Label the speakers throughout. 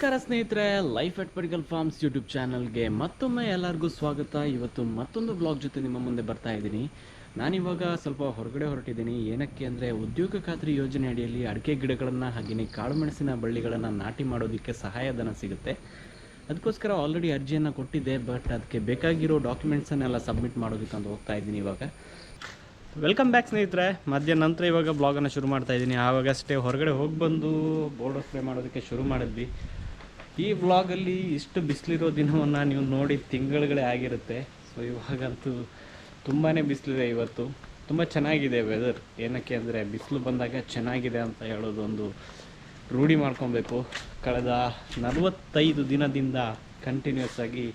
Speaker 1: ನಮಸ್ಕಾರ ಸ್ನೇಹಿತರೆ life at Pargal farms YouTube ಚಾನಲ್ಗೆ ಮತ್ತೊಮ್ಮೆ ಎಲ್ಲರಿಗೂ ಸ್ವಾಗತ. ಇವತ್ತು ಮತ್ತೊಂದು ಬ್ಲಾಗ್ ಜೊತೆ ನಿಮ್ಮ ಮುಂದೆ ಬರ್ತಾ ಇದ್ದೀನಿ. ನಾನಿವಾಗ ಸ್ವಲ್ಪ ಹೊರಗಡೆ ಹೊರಟಿದ್ದೀನಿ. ಏನಕ್ಕೆ ಅಂದರೆ ಉದ್ಯೋಗ ಖಾತ್ರಿ ಯೋಜನೆ ಅಡಿಯಲ್ಲಿ ಅಡಿಕೆ ಗಿಡಗಳನ್ನು ಹಾಗೆಯೇ ಕಾಳುಮೆಣಸಿನ ಬಳ್ಳಿಗಳನ್ನು ನಾಟಿ ಮಾಡೋದಕ್ಕೆ ಸಹಾಯಧನ ಸಿಗುತ್ತೆ. ಅದಕ್ಕೋಸ್ಕರ ಆಲ್ರೆಡಿ ಅರ್ಜಿಯನ್ನು ಕೊಟ್ಟಿದ್ದೆ ಬಟ್ ಅದಕ್ಕೆ ಬೇಕಾಗಿರೋ ಡಾಕ್ಯುಮೆಂಟ್ಸನ್ನೆಲ್ಲ ಸಬ್ಮಿಟ್ ಮಾಡೋದಕ್ಕೆ ಅಂತ ಹೋಗ್ತಾ ಇದ್ದೀನಿ ಇವಾಗ. ವೆಲ್ಕಮ್ ಬ್ಯಾಕ್ ಸ್ನೇಹಿತರೆ. ಮಧ್ಯಾಹ್ನ ನಂತರ ಇವಾಗ ಬ್ಲಾಗನ್ನು ಶುರು ಮಾಡ್ತಾ ಇದ್ದೀನಿ. ಆವಾಗಷ್ಟೇ ಹೊರಗಡೆ ಹೋಗಿ ಬಂದು ಬೋರ್ಡ್ ಸ್ಪ್ರೇ ಮಾಡೋದಕ್ಕೆ ಶುರು ಮಾಡಿದ್ವಿ. ಈ ವ್ಲಾಗಲ್ಲಿ ಇಷ್ಟು ಬಿಸಿಲಿರೋ ದಿನವನ್ನು ನೀವು ನೋಡಿ ತಿಂಗಳುಗಳೇ ಆಗಿರುತ್ತೆ. ಸೊ ಇವಾಗಂತೂ ತುಂಬಾ ಬಿಸಿಲಿದೆ ಇವತ್ತು. ತುಂಬ ಚೆನ್ನಾಗಿದೆ ವೆದರ್ ಏನಕ್ಕೆ ಅಂದರೆ ಬಿಸಿಲು ಬಂದಾಗ ಚೆನ್ನಾಗಿದೆ ಅಂತ ಹೇಳೋದೊಂದು ರೂಢಿ ಮಾಡ್ಕೊಬೇಕು. ಕಳೆದ ನಲವತ್ತೈದು ದಿನದಿಂದ ಕಂಟಿನ್ಯೂಸ್ ಆಗಿ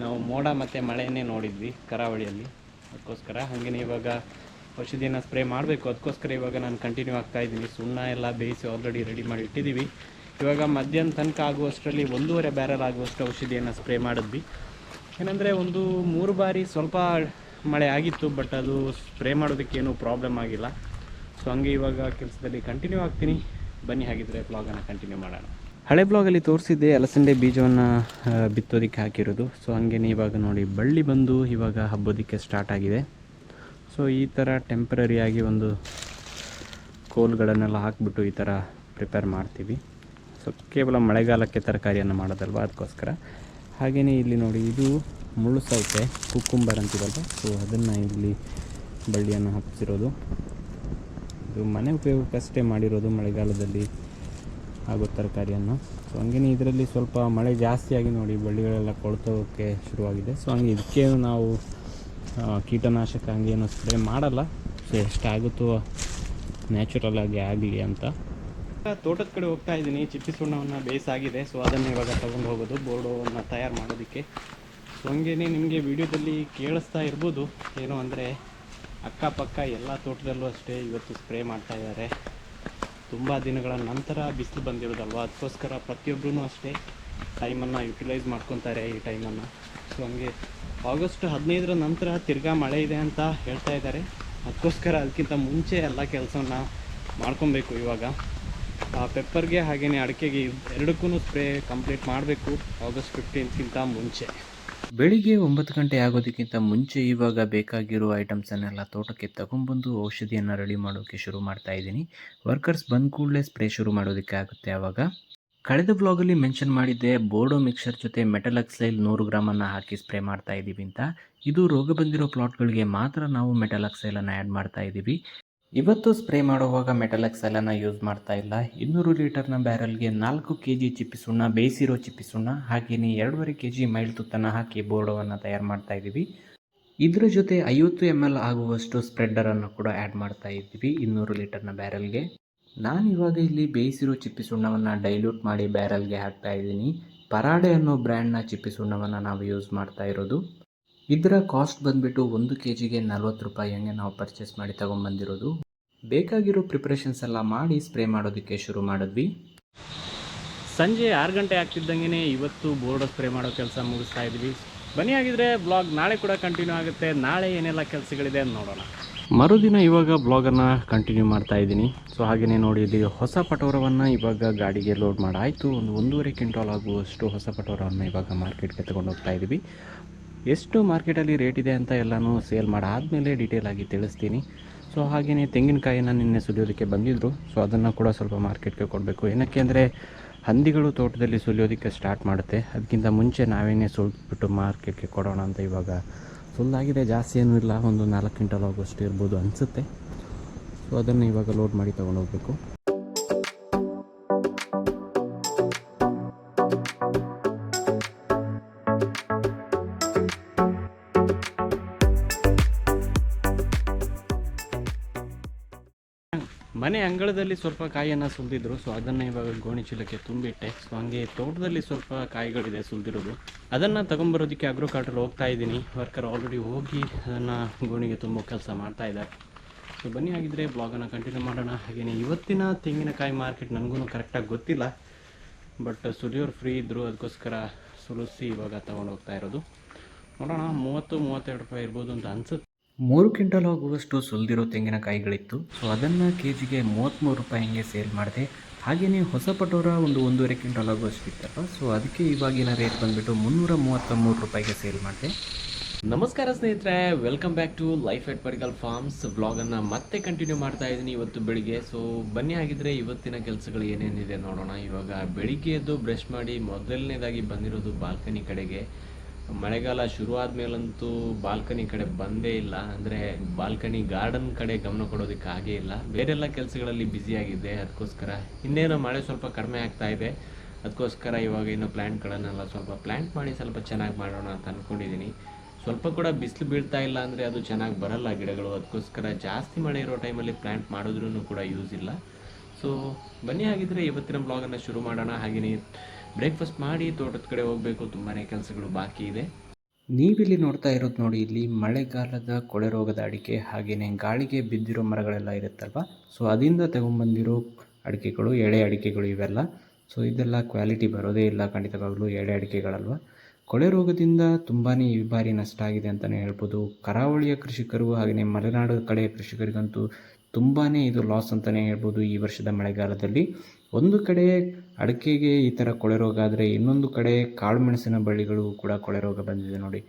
Speaker 1: ನಾವು ಮೋಡ ಮತ್ತು ಮಳೆಯನ್ನೇ ನೋಡಿದ್ವಿ ಕರಾವಳಿಯಲ್ಲಿ. ಅದಕ್ಕೋಸ್ಕರ ಹಾಗೆಯೇ ಇವಾಗ ಔಷಧಿಯನ್ನು ಸ್ಪ್ರೇ ಮಾಡಬೇಕು. ಅದಕ್ಕೋಸ್ಕರ ಇವಾಗ ನಾನು ಕಂಟಿನ್ಯೂ ಆಗ್ತಾ ಇದ್ದೀನಿ. ಸುಣ್ಣ ಎಲ್ಲ ಬೇಯಿಸಿ ಆಲ್ರೆಡಿ ರೆಡಿ ಮಾಡಿ ಇಟ್ಟಿದ್ದೀವಿ. ಇವಾಗ ಮಧ್ಯಾಹ್ನ ತನಕ ಆಗುವಷ್ಟರಲ್ಲಿ ಒಂದೂವರೆ ಬ್ಯಾರಲ್ ಆಗುವಷ್ಟು ಔಷಧಿಯನ್ನು ಸ್ಪ್ರೇ ಮಾಡಿದ್ವಿ. ಏನಂದರೆ ಒಂದು ಮೂರು ಬಾರಿ ಸ್ವಲ್ಪ ಮಳೆ ಆಗಿತ್ತು, ಬಟ್ ಅದು ಸ್ಪ್ರೇ ಮಾಡೋದಕ್ಕೆ ಏನೂ ಪ್ರಾಬ್ಲಮ್ ಆಗಿಲ್ಲ. ಸೊ ಹಂಗೆ ಇವಾಗ ಕೆಲಸದಲ್ಲಿ ಕಂಟಿನ್ಯೂ ಆಗ್ತೀನಿ. ಬನ್ನಿ ಹಾಗಿದ್ರೆ ಬ್ಲಾಗನ್ನು ಕಂಟಿನ್ಯೂ ಮಾಡೋಣ. ಹಳೆ ಬ್ಲಾಗಲ್ಲಿ ತೋರಿಸಿದ್ದೆ, ಅಲಸಂದೆ ಬೀಜವನ್ನು ಬಿತ್ತೋದಕ್ಕೆ ಹಾಕಿರೋದು. ಸೊ ಹಂಗೇನೆ ಇವಾಗ ನೋಡಿ, ಬಳ್ಳಿ ಬಂದು ಇವಾಗ ಹಬ್ಬೋದಕ್ಕೆ ಸ್ಟಾರ್ಟ್ ಆಗಿದೆ. ಸೊ ಈ ಥರ ಟೆಂಪ್ರರಿಯಾಗಿ ಒಂದು ಕೋಲ್ಗಳನ್ನೆಲ್ಲ ಹಾಕಿಬಿಟ್ಟು ಈ ಥರ ಪ್ರಿಪೇರ್ ಮಾಡ್ತೀವಿ. ಸೊ ಕೇವಲ ಮಳೆಗಾಲಕ್ಕೆ ತರಕಾರಿಯನ್ನು ಮಾಡೋದಲ್ವ? ಅದಕ್ಕೋಸ್ಕರ. ಹಾಗೆಯೇ ಇಲ್ಲಿ ನೋಡಿ, ಇದು ಮುಳ್ಳು ಸೌತೆ ಕುಕ್ಕುಂಬರ್ ಅಂತೀವಲ್ವ? ಸೊ ಅದನ್ನು ಇಲ್ಲಿ ಬಳ್ಳಿಯನ್ನು ಹಪ್ಪಿಸಿರೋದು ಇದು ಮನೆ ಉಪಯೋಗಕ್ಕಷ್ಟೇ ಮಾಡಿರೋದು ಮಳೆಗಾಲದಲ್ಲಿ ಆಗೋ ತರಕಾರಿಯನ್ನು. ಸೊ ಹಂಗೇ ಇದರಲ್ಲಿ ಸ್ವಲ್ಪ ಮಳೆ ಜಾಸ್ತಿಯಾಗಿ ನೋಡಿ ಬಳ್ಳಿಗಳೆಲ್ಲ ಕೊಳ್ತೋಕ್ಕೆ ಶುರುವಾಗಿದೆ. ಸೊ ಹಂಗೆ ಇದಕ್ಕೆ ನಾವು ಕೀಟನಾಶಕ ಹಂಗೇನು ಸ್ಪ್ರೇ ಮಾಡಲ್ಲ. ಸೊ ಎಷ್ಟಾಗುತ್ತೋ ನ್ಯಾಚುರಲ್ ಆಗಿ ಆಗಲಿ ಅಂತ. ತೋಟದ ಕಡೆ ಹೋಗ್ತಾ ಇದ್ದೀನಿ. ಚಿಪ್ಪಿ ಸುಣ್ಣವನ್ನು ಬೇಯಿಸಾಗಿದೆ ಸೊ ಅದನ್ನು ಇವಾಗ ತಗೊಂಡು ಹೋಗೋದು ಬೋರ್ಡೋವನ್ನು ತಯಾರು ಮಾಡೋದಕ್ಕೆ. ಸೊ ಹಂಗೇನೆ ನಿಮಗೆ ವಿಡಿಯೋದಲ್ಲಿ ಕೇಳಿಸ್ತಾ ಇರ್ಬೋದು. ಏನು ಅಂದರೆ, ಅಕ್ಕಪಕ್ಕ ಎಲ್ಲ ತೋಟದಲ್ಲೂ ಅಷ್ಟೇ ಇವತ್ತು ಸ್ಪ್ರೇ ಮಾಡ್ತಾ ಇದ್ದಾರೆ. ತುಂಬ ದಿನಗಳ ನಂತರ ಬಿಸಿಲು ಬಂದಿರೋದಲ್ವ? ಅದಕ್ಕೋಸ್ಕರ ಪ್ರತಿಯೊಬ್ಬರೂ ಅಷ್ಟೇ ಟೈಮನ್ನು ಯುಟಿಲೈಸ್ ಮಾಡ್ಕೊತಾರೆ ಈ ಟೈಮನ್ನು. ಸೊ ಹಂಗೆ ಆಗಸ್ಟ್ ಹದಿನೈದರ ನಂತರ ತಿರ್ಗಾ ಮಳೆ ಇದೆ ಅಂತ ಹೇಳ್ತಾ ಇದ್ದಾರೆ. ಅದಕ್ಕೋಸ್ಕರ ಅದಕ್ಕಿಂತ ಮುಂಚೆ ಎಲ್ಲ ಕೆಲಸವನ್ನು ಮಾಡ್ಕೊಬೇಕು ಇವಾಗ. ಪೆಪ್ಪರ್ಗೆ ಹಾಗೆಯೇ ಅಡಿಕೆಗೆ ಎರಡಕ್ಕೂ ಸ್ಪ್ರೇ ಕಂಪ್ಲೀಟ್ ಮಾಡಬೇಕು ಆಗಸ್ಟ್ ಫಿಫ್ಟೀನ್ಕ್ಕಿಂತ ಮುಂಚೆ. ಬೆಳಿಗ್ಗೆ ಒಂಬತ್ತು ಗಂಟೆ ಆಗೋದಕ್ಕಿಂತ ಮುಂಚೆ ಇವಾಗ ಬೇಕಾಗಿರೋ ಐಟಮ್ಸನ್ನೆಲ್ಲ ತೋಟಕ್ಕೆ ತಗೊಂಡ್ಬಂದು ಔಷಧಿಯನ್ನು ರೆಡಿ ಮಾಡೋಕ್ಕೆ ಶುರು ಮಾಡ್ತಾ ಇದ್ದೀನಿ. ವರ್ಕರ್ಸ್ ಬಂದ ಕೂಡಲೇ ಸ್ಪ್ರೇ ಶುರು ಮಾಡೋದಕ್ಕೆ ಆಗುತ್ತೆ ಆವಾಗ. ಕಳೆದ ಬ್ಲಾಗಲ್ಲಿ ಮೆನ್ಷನ್ ಮಾಡಿದ್ದೆ ಬೋರ್ಡೋ ಮಿಕ್ಸರ್ ಜೊತೆ ಮೆಟಲ್ ಅಕ್ಸೈಲ್ ನೂರು ಗ್ರಾಮನ್ನು ಹಾಕಿ ಸ್ಪ್ರೇ ಮಾಡ್ತಾ ಇದ್ದೀವಿ ಅಂತ. ಇದು ರೋಗ ಬಂದಿರೋ ಪ್ಲಾಟ್ಗಳಿಗೆ ಮಾತ್ರ ನಾವು ಮೆಟಲ್ ಅಕ್ಸೈಲನ್ನು ಆ್ಯಡ್ ಮಾಡ್ತಾ ಇದ್ದೀವಿ ಇವತ್ತು ಸ್ಪ್ರೇ ಮಾಡುವಾಗ ಮೆಟಲ್ ಅಕ್ಸೈಲನ್ನು ಯೂಸ್ ಮಾಡ್ತಾ ಇಲ್ಲ. ಇನ್ನೂರು ಲೀಟರ್ನ ಬ್ಯಾರಲ್ಗೆ ನಾಲ್ಕು ಕೆ ಜಿ ಚಿಪ್ಪಿ ಸುಣ್ಣ, ಬೇಯಿಸಿರೋ ಚಿಪ್ಪಿ ಸುಣ್ಣ ಹಾಗೆಯೇ ಎರಡೂವರೆ ಕೆ ಜಿ ಮೈಲ್ ತುತ್ತನ್ನು ಹಾಕಿ ಬೋರ್ಡವನ್ನು ತಯಾರು ಮಾಡ್ತಾ ಇದ್ದೀವಿ ಇದರ ಜೊತೆ ಐವತ್ತು ಎಂ ಎಲ್ ಆಗುವಷ್ಟು ಸ್ಪ್ರೆಡ್ಡರನ್ನು ಕೂಡ ಆ್ಯಡ್ ಮಾಡ್ತಾ ಇದ್ದೀವಿ ಇನ್ನೂರು ಲೀಟರ್ನ ಬ್ಯಾರಲ್ಗೆ. ನಾನು ಇವಾಗ ಇಲ್ಲಿ ಬೇಯಿಸಿರೋ ಚಿಪ್ಪಿ ಸುಣ್ಣವನ್ನು ಡೈಲ್ಯೂಟ್ ಮಾಡಿ ಬ್ಯಾರಲ್ಗೆ ಹಾಕ್ತಾ ಇದ್ದೀನಿ. ಪರಾಡೆ ಅನ್ನೋ ಬ್ರ್ಯಾಂಡ್ನ ಚಿಪ್ಪಿ ಸುಣ್ಣವನ್ನು ನಾವು ಯೂಸ್ ಮಾಡ್ತಾ ಇರೋದು. ಇದರ ಕಾಸ್ಟ್ ಬಂದುಬಿಟ್ಟು ಒಂದು ಕೆ ಜಿಗೆ ನಲ್ವತ್ತು ರೂಪಾಯಿ ಹಂಗೆ ನಾವು ಪರ್ಚೇಸ್ ಮಾಡಿ ತೊಗೊಂಬಂದಿರೋದು. ಬೇಕಾಗಿರೋ ಪ್ರಿಪ್ರೇಷನ್ಸ್ ಎಲ್ಲ ಮಾಡಿ ಸ್ಪ್ರೇ ಮಾಡೋದಕ್ಕೆ ಶುರು ಮಾಡಿದ್ವಿ. ಸಂಜೆ ಆರು ಗಂಟೆ ಆಗ್ತಿದ್ದಂಗೆ ಇವತ್ತು ಬೋರ್ಡ್ ಸ್ಪ್ರೇ ಮಾಡೋ ಕೆಲಸ ಮುಗಿಸ್ತಾ ಇದ್ವಿ. ಬನ್ನಿ ಆಗಿದ್ರೆ ಬ್ಲಾಗ್ ನಾಳೆ ಕೂಡ ಕಂಟಿನ್ಯೂ ಆಗುತ್ತೆ. ನಾಳೆ ಏನೆಲ್ಲ ಕೆಲಸಗಳಿದೆ ಅಂತ ನೋಡೋಣ. ಮರುದಿನ ಇವಾಗ ಬ್ಲಾಗನ್ನು ಕಂಟಿನ್ಯೂ ಮಾಡ್ತಾ ಇದ್ದೀನಿ. ಸೊ ಹಾಗೆಯೇ ನೋಡಿ, ಇಲ್ಲಿ ಹೊಸ ಪಟೋರವನ್ನು ಇವಾಗ ಗಾಡಿಗೆ ಲೋಡ್ ಮಾಡಾಯಿತು. ಒಂದು ಒಂದೂವರೆ ಕ್ವಿಂಟಾಲ್ ಆಗುವಷ್ಟು ಹೊಸ ಪಟೋರವನ್ನು ಇವಾಗ ಮಾರ್ಕೆಟ್ಗೆ ತಗೊಂಡು ಹೋಗ್ತಾ ಇದ್ದೀವಿ. ಎಷ್ಟು ಮಾರ್ಕೆಟಲ್ಲಿ ರೇಟ್ ಇದೆ ಅಂತ ಎಲ್ಲನೂ ಸೇಲ್ ಮಾಡಾದಮೇಲೆ ಡೀಟೇಲ್ ಆಗಿ ತಿಳಿಸ್ತೀನಿ. ಸೊ ಹಾಗೆಯೇ ತೆಂಗಿನಕಾಯಿನ ನಿನ್ನೆ ಸುಲಿಯೋದಕ್ಕೆ ಬಂದಿದ್ದರು ಸೊ ಅದನ್ನು ಕೂಡ ಸ್ವಲ್ಪ ಮಾರ್ಕೆಟ್ಗೆ ಕೊಡಬೇಕು. ಏನಕ್ಕೆ ಅಂದರೆ, ಹಂದಿಗಳು ತೋಟದಲ್ಲಿ ಸುಲಿಯೋದಕ್ಕೆ ಸ್ಟಾರ್ಟ್ ಮಾಡುತ್ತೆ. ಅದಕ್ಕಿಂತ ಮುಂಚೆ ನಾವೇನೇ ಸುಲಿಬಿಟ್ಟು ಮಾರ್ಕೆಟ್ಗೆ ಕೊಡೋಣ ಅಂತ ಇವಾಗ ಸುಲ್ಲಾಗಿದೆ ಜಾಸ್ತಿ ಏನೂ ಇಲ್ಲ. ಒಂದು ನಾಲ್ಕು ಕ್ವಿಂಟಲ್ ಆಗುವಷ್ಟು ಇರ್ಬೋದು ಅನಿಸುತ್ತೆ. ಸೊ ಅದನ್ನು ಇವಾಗ ಲೋಡ್ ಮಾಡಿ ತೊಗೊಂಡು ಮನೆ ಅಂಗಳದಲ್ಲಿ ಸ್ವಲ್ಪ ಕಾಯಿಯನ್ನು ಸುಲಿದಿದ್ರು ಸೊ ಅದನ್ನು ಇವಾಗ ಗೋಣಿ ಚೀಲಕ್ಕೆ ತುಂಬಿಟ್ಟೆ. ಸೊ ಹಂಗೆ ತೋಟದಲ್ಲಿ ಸ್ವಲ್ಪ ಕಾಯಿಗಳಿದೆ ಸುಲಿದಿರೋದು. ಅದನ್ನು ತಗೊಂಬರೋದಕ್ಕೆ ಅಗ್ರೋ ಹೋಗ್ತಾ ಇದ್ದೀನಿ. ವರ್ಕರ್ ಆಲ್ರೆಡಿ ಹೋಗಿ ಅದನ್ನು ಗೋಣಿಗೆ ತುಂಬೋ ಕೆಲಸ ಮಾಡ್ತಾ ಇದ್ದಾರೆ. ಸೊ ಬನ್ನಿ ಆಗಿದ್ದರೆ ಬ್ಲಾಗನ್ನು ಕಂಟಿನ್ಯೂ ಮಾಡೋಣ. ಹಾಗೆಯೇ ಇವತ್ತಿನ ತೆಂಗಿನಕಾಯಿ ಮಾರ್ಕೆಟ್ ನನಗೂ ಕರೆಕ್ಟಾಗಿ ಗೊತ್ತಿಲ್ಲ. ಬಟ್ ಸುಲಿಯೋರು ಫ್ರೀ ಇದ್ದರು ಅದಕ್ಕೋಸ್ಕರ ಸುಲಿಸಿ ಇವಾಗ ತೊಗೊಂಡು ಹೋಗ್ತಾ ಇರೋದು. ನೋಡೋಣ, ಮೂವತ್ತು, ಮೂವತ್ತೆರಡು ರೂಪಾಯಿ ಇರ್ಬೋದು ಅಂತ ಅನ್ಸುತ್ತೆ. ಮೂರು ಕ್ವಿಂಟಲ್ ಆಗುವಷ್ಟು ಸುಲಿದಿರೋ ತೆಂಗಿನಕಾಯಿಗಳಿತ್ತು. ಸೊ ಅದನ್ನು ಕೆ ಜಿಗೆ ಮೂವತ್ತ್ಮೂರು ರೂಪಾಯಿ ಹಿಂಗೆ ಸೇಲ್ ಮಾಡಿದೆ. ಹಾಗೆಯೇ ಹೊಸ ಪಟೋರ ಒಂದು ಒಂದೂವರೆ ಕ್ವಿಂಟಲ್ ಆಗುವಷ್ಟು ಇತ್ತಲ್ಲ. ಸೊ ಅದಕ್ಕೆ ಇವಾಗಿನ ರೇಟ್ ಬಂದುಬಿಟ್ಟು ಮುನ್ನೂರ ಮೂವತ್ತ ಮೂರು ರೂಪಾಯಿಗೆ ಸೇಲ್ ಮಾಡಿದೆ. ನಮಸ್ಕಾರ ಸ್ನೇಹಿತರೆ welcome back to life at Pargal farms ವ್ಲಾಗನ್ನು ಮತ್ತೆ ಕಂಟಿನ್ಯೂ ಮಾಡ್ತಾ ಇದ್ದೀನಿ ಇವತ್ತು ಬೆಳಿಗ್ಗೆ. ಸೊ ಬನ್ನಿ ಆಗಿದ್ರೆ ಇವತ್ತಿನ ಕೆಲಸಗಳು ಏನೇನಿದೆ ನೋಡೋಣ. ಇವಾಗ ಬೆಳಿಗ್ಗೆ ಎದ್ದು ಬ್ರಷ್ ಮಾಡಿ ಮೊದಲನೇದಾಗಿ ಬಂದಿರೋದು ಬಾಲ್ಕನಿ ಕಡೆಗೆ. ಮಳೆಗಾಲ ಶುರುವಾದ ಮೇಲಂತೂ ಬಾಲ್ಕನಿ ಕಡೆ ಬಂದೇ ಇಲ್ಲ. ಅಂದರೆ ಬಾಲ್ಕನಿ ಗಾರ್ಡನ್ ಕಡೆ ಗಮನ ಕೊಡೋದಕ್ಕೆ ಆಗೇ ಇಲ್ಲ. ಬೇರೆಲ್ಲ ಕೆಲಸಗಳಲ್ಲಿ ಬ್ಯುಸಿ ಆಗಿದ್ದೆ ಅದಕ್ಕೋಸ್ಕರ. ಇನ್ನೇನೋ ಮಳೆ ಸ್ವಲ್ಪ ಕಡಿಮೆ ಆಗ್ತಾ ಇದೆ. ಅದಕ್ಕೋಸ್ಕರ ಇವಾಗ ಇನ್ನು ಪ್ಲ್ಯಾಂಟ್ಗಳನ್ನೆಲ್ಲ ಸ್ವಲ್ಪ ಪ್ಲ್ಯಾಂಟ್ ಮಾಡಿ ಸ್ವಲ್ಪ ಚೆನ್ನಾಗಿ ಮಾಡೋಣ ಅಂತ ಅಂದ್ಕೊಂಡಿದ್ದೀನಿ ಸ್ವಲ್ಪ ಕೂಡ ಬಿಸಿಲು ಬೀಳ್ತಾ ಇಲ್ಲ ಅಂದರೆ ಅದು ಚೆನ್ನಾಗಿ ಬರಲ್ಲ ಗಿಡಗಳು. ಅದಕ್ಕೋಸ್ಕರ ಜಾಸ್ತಿ ಮಳೆ ಇರೋ ಟೈಮಲ್ಲಿ ಪ್ಲ್ಯಾಂಟ್ ಮಾಡಿದ್ರೂ ಕೂಡ ಯೂಸ್ ಇಲ್ಲ. ಸೊ ಬನ್ನಿ ಹಾಗಿದ್ರೆ ಇವತ್ತಿನ ಬ್ಲಾಗನ್ನು ಶುರು ಮಾಡೋಣ. ಹಾಗೆಯೇ ಬ್ರೇಕ್ಫಾಸ್ಟ್ ಮಾಡಿ ತೋಟದ ಕಡೆ ಹೋಗಬೇಕು ತುಂಬಾ ಕೆಲಸಗಳು ಬಾಕಿ ಇದೆ. ನೀವಿಲ್ಲಿ ನೋಡ್ತಾ ಇರೋದು ನೋಡಿ, ಇಲ್ಲಿ ಮಳೆಗಾಲದ ಕೊಳೆ ರೋಗದ ಅಡಿಕೆ ಹಾಗೆಯೇ ಗಾಳಿಗೆ ಬಿದ್ದಿರೋ ಮರಗಳೆಲ್ಲ ಇರುತ್ತಲ್ವ? ಸೊ ಅದರಿಂದ ತಗೊಂಬಂದಿರೋ ಅಡಿಕೆಗಳು, ಎಳೆ ಅಡಿಕೆಗಳು ಇವೆಲ್ಲ. ಸೊ ಇದೆಲ್ಲ ಕ್ವಾಲಿಟಿ ಬರೋದೇ ಇಲ್ಲ ಖಂಡಿತವಾಗ್ಲೂ ಎಳೆ ಅಡಿಕೆಗಳಲ್ವ? ಕೊಳೆ ರೋಗದಿಂದ ತುಂಬಾ ಈ ಬಾರಿ ನಷ್ಟ ಆಗಿದೆ ಅಂತಲೇ ಹೇಳ್ಬೋದು. ಕರಾವಳಿಯ ಕೃಷಿಕರು ಹಾಗೆಯೇ ಮಲೆನಾಡು ಕಡೆಯ ಕೃಷಿಕರಿಗಂತೂ ತುಂಬಾ ಇದು ಲಾಸ್ ಅಂತಲೇ ಹೇಳ್ಬೋದು ಈ ವರ್ಷದ ಮಳೆಗಾಲದಲ್ಲಿ. ಒಂದು ಕಡೆ ಅಡಿಕೆಗೆ ಈ ಥರ ಕೊಳೆ ರೋಗ ಆದರೆ ಇನ್ನೊಂದು ಕಡೆ ಕಾಳು ಮೆಣಸಿನ ಬಳ್ಳಿಗಳು ಕೂಡ ಕೊಳೆ ರೋಗ ಬಂದಿದೆ ನೋಡಿ.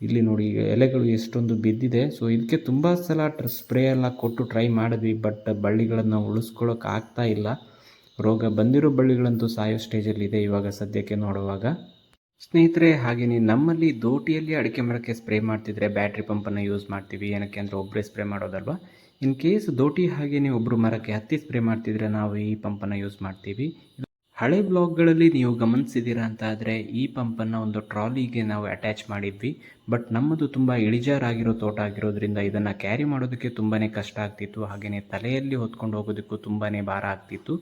Speaker 1: ಇಲ್ಲಿ ನೋಡಿ ಎಲೆಗಳು ಎಷ್ಟೊಂದು ಬಿದ್ದಿದೆ. ಸೊ ಇದಕ್ಕೆ ತುಂಬ ಸಲ ಟ್ರ ಸ್ಪ್ರೇ ಎಲ್ಲ ಕೊಟ್ಟು ಟ್ರೈ ಮಾಡಿದ್ವಿ ಬಟ್ ಬಳ್ಳಿಗಳನ್ನು ಉಳಿಸ್ಕೊಳ್ಳೋಕೆ ಆಗ್ತಾ ಇಲ್ಲ. ರೋಗ ಬಂದಿರೋ ಬಳ್ಳಿಗಳಂತೂ ಸಾಯೋ ಸ್ಟೇಜಲ್ಲಿದೆ ಇವಾಗ ಸದ್ಯಕ್ಕೆ ನೋಡುವಾಗ. ಸ್ನೇಹಿತರೆ ಹಾಗೆಯೇ ನಮ್ಮಲ್ಲಿ ದೋಟಿಯಲ್ಲಿ ಅಡಿಕೆ ಮರಕ್ಕೆ ಸ್ಪ್ರೇ ಮಾಡ್ತಿದ್ರೆ ಬ್ಯಾಟ್ರಿ ಪಂಪನ್ನು ಯೂಸ್ ಮಾಡ್ತೀವಿ. ಏನಕ್ಕೆ ಅಂದರೆ ಒಬ್ಬರೇ ಸ್ಪ್ರೇ ಮಾಡೋದಲ್ವಾ? ಇನ್ ಕೇಸ್ ದೋಟಿ ಹಾಗೆ ನೀವು ಒಬ್ಬರು ಮರಕ್ಕೆ ಹತ್ತಿ ಸ್ಪ್ರೇ ಮಾಡ್ತಿದ್ರೆ ನಾವು ಈ ಪಂಪನ್ನು ಯೂಸ್ ಮಾಡ್ತೀವಿ. ಹಳೆ ಬ್ಲಾಗ್ಗಳಲ್ಲಿ ನೀವು ಗಮನಿಸಿದ್ದೀರಾ ಅಂತ ಆದರೆ ಈ ಪಂಪನ್ನು ಒಂದು ಟ್ರಾಲಿಗೆ ನಾವು ಅಟ್ಯಾಚ್ ಮಾಡಿದ್ವಿ. ಬಟ್ ನಮ್ಮದು ತುಂಬ ಇಳಿಜಾರಾಗಿರೋ ತೋಟ ಆಗಿರೋದ್ರಿಂದ ಇದನ್ನು ಕ್ಯಾರಿ ಮಾಡೋದಕ್ಕೆ ತುಂಬಾ ಕಷ್ಟ ಆಗ್ತಿತ್ತು. ಹಾಗೆಯೇ ತಲೆಯಲ್ಲಿ ಹೊತ್ಕೊಂಡು ಹೋಗೋದಕ್ಕೂ ತುಂಬಾ ಭಾರ ಆಗ್ತಿತ್ತು.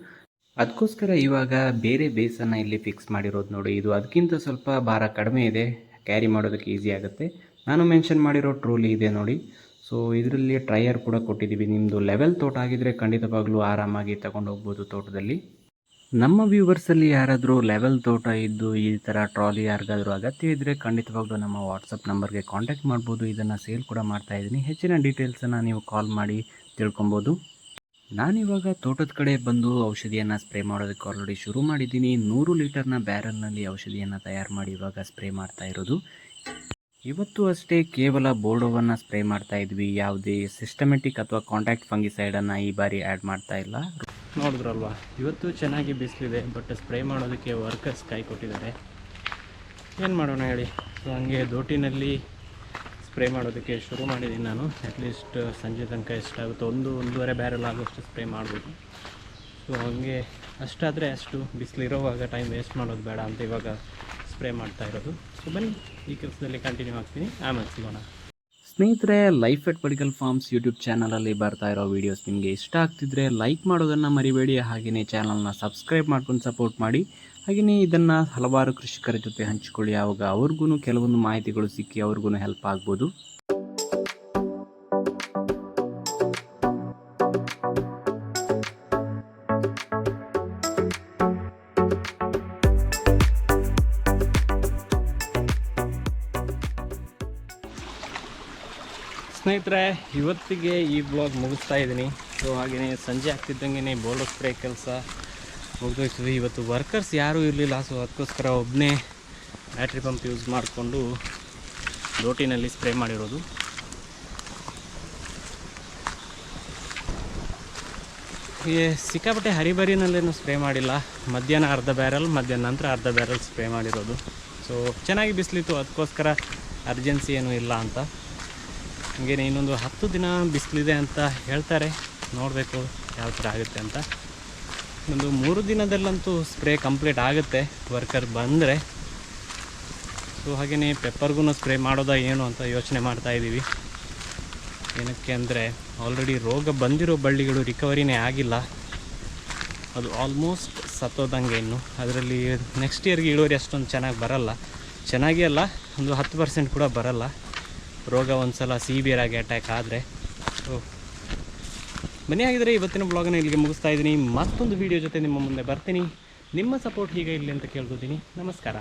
Speaker 1: ಅದಕ್ಕೋಸ್ಕರ ಇವಾಗ ಬೇರೆ ಬೇಸನ್ನು ಇಲ್ಲಿ ಫಿಕ್ಸ್ ಮಾಡಿರೋದು ನೋಡಿ. ಇದು ಅದಕ್ಕಿಂತ ಸ್ವಲ್ಪ ಭಾರ ಕಡಿಮೆ ಇದೆ. ಕ್ಯಾರಿ ಮಾಡೋದಕ್ಕೆ ಈಸಿ ಆಗುತ್ತೆ. ನಾನು ಮೆನ್ಷನ್ ಮಾಡಿರೋ ಟ್ರೋಲಿ ಇದೆ ನೋಡಿ. ಸೊ ಇದರಲ್ಲಿ ಟ್ರಯರ್ ಕೂಡ ಕೊಟ್ಟಿದ್ದೀವಿ. ನಿಮ್ಮದು ಲೆವೆಲ್ ತೋಟ ಆಗಿದ್ದರೆ ಖಂಡಿತವಾಗ್ಲೂ ಆರಾಮಾಗಿ ತಗೊಂಡು ಹೋಗ್ಬೋದು ತೋಟದಲ್ಲಿ. ನಮ್ಮ ವ್ಯೂವರ್ಸಲ್ಲಿ ಯಾರಾದರೂ ಲೆವೆಲ್ ತೋಟ ಇದ್ದು ಈ ಥರ ಟ್ರಾಲಿ ಯಾರಿಗಾದರೂ ಅಗತ್ಯ ಇದ್ದರೆ ಖಂಡಿತವಾಗ್ಲೂ ನಮ್ಮ ವಾಟ್ಸಪ್ ನಂಬರ್ಗೆ ಕಾಂಟ್ಯಾಕ್ಟ್ ಮಾಡ್ಬೋದು. ಇದನ್ನು ಸೇಲ್ ಕೂಡ ಮಾಡ್ತಾ ಇದ್ದೀನಿ. ಹೆಚ್ಚಿನ ಡೀಟೇಲ್ಸನ್ನು ನೀವು ಕಾಲ್ ಮಾಡಿ ತಿಳ್ಕೊಬೋದು. ನಾನಿವಾಗ ತೋಟದ ಕಡೆ ಬಂದು ಔಷಧಿಯನ್ನು ಸ್ಪ್ರೇ ಮಾಡೋದಕ್ಕೆ ಆಲ್ರೆಡಿ ಶುರು ಮಾಡಿದ್ದೀನಿ. ನೂರು ಲೀಟರ್ನ ಬ್ಯಾರಲ್ನಲ್ಲಿ ಔಷಧಿಯನ್ನು ತಯಾರು ಮಾಡಿ ಇವಾಗ ಸ್ಪ್ರೇ ಮಾಡ್ತಾ ಇರೋದು. ಇವತ್ತು ಅಷ್ಟೇ ಕೇವಲ ಬೋರ್ಡೋವನ್ನು ಸ್ಪ್ರೇ ಮಾಡ್ತಾ ಇದ್ವಿ. ಯಾವುದೇ ಸಿಸ್ಟಮೆಟಿಕ್ ಅಥವಾ ಕಾಂಟ್ಯಾಕ್ಟ್ ಫಂಗಿಸೈಡನ್ನು ಈ ಬಾರಿ ಆ್ಯಡ್ ಮಾಡ್ತಾ ಇಲ್ಲ. ನೋಡಿದ್ರಲ್ವಾ? ಇವತ್ತು ಚೆನ್ನಾಗಿ ಬಿಸಿಲಿದೆ, ಬಟ್ ಸ್ಪ್ರೇ ಮಾಡೋದಕ್ಕೆ ವರ್ಕರ್ಸ್ ಕೈ ಕೊಟ್ಟಿದ್ದಾರೆ. ಏನು ಮಾಡೋಣ ಹೇಳಿ? ಸೊ ಹಂಗೆ ದೋಟಿನಲ್ಲಿ ಸ್ಪ್ರೇ ಮಾಡೋದಕ್ಕೆ ಶುರು ಮಾಡಿದ್ದೀನಿ ನಾನು. ಅಟ್ಲೀಸ್ಟ್ ಸಂಜೆ ತನಕ ಎಷ್ಟಾಗುತ್ತೋ, ಒಂದು ಒಂದೂವರೆ ಬ್ಯಾರಲ್ ಆಗೋಷ್ಟು ಸ್ಪ್ರೇ ಮಾಡ್ಬೋದು. ಸೊ ಹಂಗೆ ಅಷ್ಟಾದರೆ ಅಷ್ಟು ಬಿಸಿಲಿರೋವಾಗ ಟೈಮ್ ವೇಸ್ಟ್ ಮಾಡೋದು ಬೇಡ ಅಂತ ಇವಾಗ ಸ್ಪ್ರೇ ಮಾಡ್ತಾ ಇರೋದು. ಸೊ ಬನ್ನಿ, ಈ ಕೆಲಸದಲ್ಲಿ ಕಂಟಿನ್ಯೂ ಆಗ್ತೀನಿ. ಆಮೇಲೆ ಸಿಗೋಣ. ಸ್ನೇಹಿತರೆ life at Padikal farms YouTube ಚಾನಲಲ್ಲಿ ಬರ್ತಾ ಇರೋ ವೀಡಿಯೋಸ್ ನಿಮಗೆ ಇಷ್ಟ ಆಗ್ತಿದ್ರೆ ಲೈಕ್ ಮಾಡೋದನ್ನು ಮರಿಬೇಡಿ. ಹಾಗೆಯೇ ಚಾನಲ್ನ ಸಬ್ಸ್ಕ್ರೈಬ್ ಮಾಡ್ಕೊಂಡು ಸಪೋರ್ಟ್ ಮಾಡಿ. ಹಾಗೆಯೇ ಇದನ್ನು ಹಲವಾರು ಕೃಷಿಕರ ಜೊತೆ ಹಂಚಿಕೊಳ್ಳಿ. ಆವಾಗ ಅವ್ರಿಗೂ ಕೆಲವೊಂದು ಮಾಹಿತಿಗಳು ಸಿಕ್ಕಿ ಅವ್ರಿಗೂ ಹೆಲ್ಪ್ ಆಗ್ಬೋದು. ಸ್ನೇಹಿತರೆ, ಇವತ್ತಿಗೆ ಈ ಬ್ಲಾಗ್ ಮುಗಿಸ್ತಾ ಇದ್ದೀನಿ. ಸೊ ಹಾಗೆಯೇ ಸಂಜೆ ಆಗ್ತಿದ್ದಂಗೆ ಬೋಲ್ಡ್ ಸ್ಪ್ರೇ ಕೆಲಸ ಮುಗಿದೋಯ್ತು ಇವತ್ತು ವರ್ಕರ್ಸ್ ಯಾರೂ ಇರಲಿಲ್ಲ ಸೊ ಅದಕ್ಕೋಸ್ಕರ ಒಬ್ಬನೇ ಬ್ಯಾಟ್ರಿ ಪಂಪ್ ಯೂಸ್ ಮಾಡಿಕೊಂಡು ಲೋಟಿನಲ್ಲಿ ಸ್ಪ್ರೇ ಮಾಡಿರೋದು. ಸಿಕ್ಕಾಪಟ್ಟೆ ಹರಿಬರಿನಲ್ಲೇನು ಸ್ಪ್ರೇ ಮಾಡಿಲ್ಲ. ಮಧ್ಯಾಹ್ನ ಅರ್ಧ ಬ್ಯಾರಲ್ ಮಧ್ಯಾಹ್ನ ನಂತರ ಅರ್ಧ ಬ್ಯಾರಲ್ ಸ್ಪ್ರೇ ಮಾಡಿರೋದು. ಸೊ ಚೆನ್ನಾಗಿ ಬಿಸಿಲಿತ್ತು, ಅದಕ್ಕೋಸ್ಕರ ಅರ್ಜೆನ್ಸಿ ಏನೂ ಇಲ್ಲ ಅಂತ. ಹಂಗೇನೆ ಇನ್ನೊಂದು ಹತ್ತು ದಿನ ಬಿಸಿಲಿದೆ ಅಂತ ಹೇಳ್ತಾರೆ. ನೋಡಬೇಕು ಯಾವ ಥರ ಆಗುತ್ತೆ ಅಂತ. ಒಂದು ಮೂರು ದಿನದಲ್ಲಂತೂ ಸ್ಪ್ರೇ ಕಂಪ್ಲೀಟ್ ಆಗುತ್ತೆ ವರ್ಕರ್ ಬಂದರೆ. ಸೊ ಹಾಗೆಯೇ ಪೆಪ್ಪರ್ಗೂ ಸ್ಪ್ರೇ ಮಾಡೋದಾ ಏನು ಅಂತ ಯೋಚನೆ ಮಾಡ್ತಾ ಇದ್ದೀವಿ. ಏನಕ್ಕೆ ಅಂದರೆ, ಆಲ್ರೆಡಿ ರೋಗ ಬಂದಿರೋ ಬಳ್ಳಿಗಳು ರಿಕವರಿನೇ ಆಗಿಲ್ಲ. ಅದು ಆಲ್ಮೋಸ್ಟ್ ಸತ್ತೋದಂಗೆ ಇನ್ನು. ಅದರಲ್ಲಿ ನೆಕ್ಸ್ಟ್ ಇಯರ್ಗೆ ಇಳುವರಿ ಅಷ್ಟೊಂದು ಚೆನ್ನಾಗಿ ಬರಲ್ಲ. ಚೆನ್ನಾಗಿ ಅಲ್ಲ, ಒಂದು ಹತ್ತು ಪರ್ಸೆಂಟ್ ಕೂಡ ಬರಲ್ಲ. ರೋಗ ಒಂದು ಸಲ ಸಿವಿಯರ್ ಆಗಿ ಅಟ್ಯಾಕ್ ಆದರೆ ಮನೆ ಆಗಿದರೆ ಇವತ್ತಿನ ಬ್ಲಾಗನ್ನು ಇಲ್ಲಿಗೆ ಮುಗಿಸ್ತಾ ಇದ್ದೀನಿ. ಮತ್ತೊಂದು ವೀಡಿಯೋ ಜೊತೆ ನಿಮ್ಮ ಮುಂದೆ ಬರ್ತೀನಿ. ನಿಮ್ಮ ಸಪೋರ್ಟ್ ಹೀಗೆ ಇಲ್ಲಿ ಅಂತ ಕೇಳ್ಕೊತೀನಿ. ನಮಸ್ಕಾರ.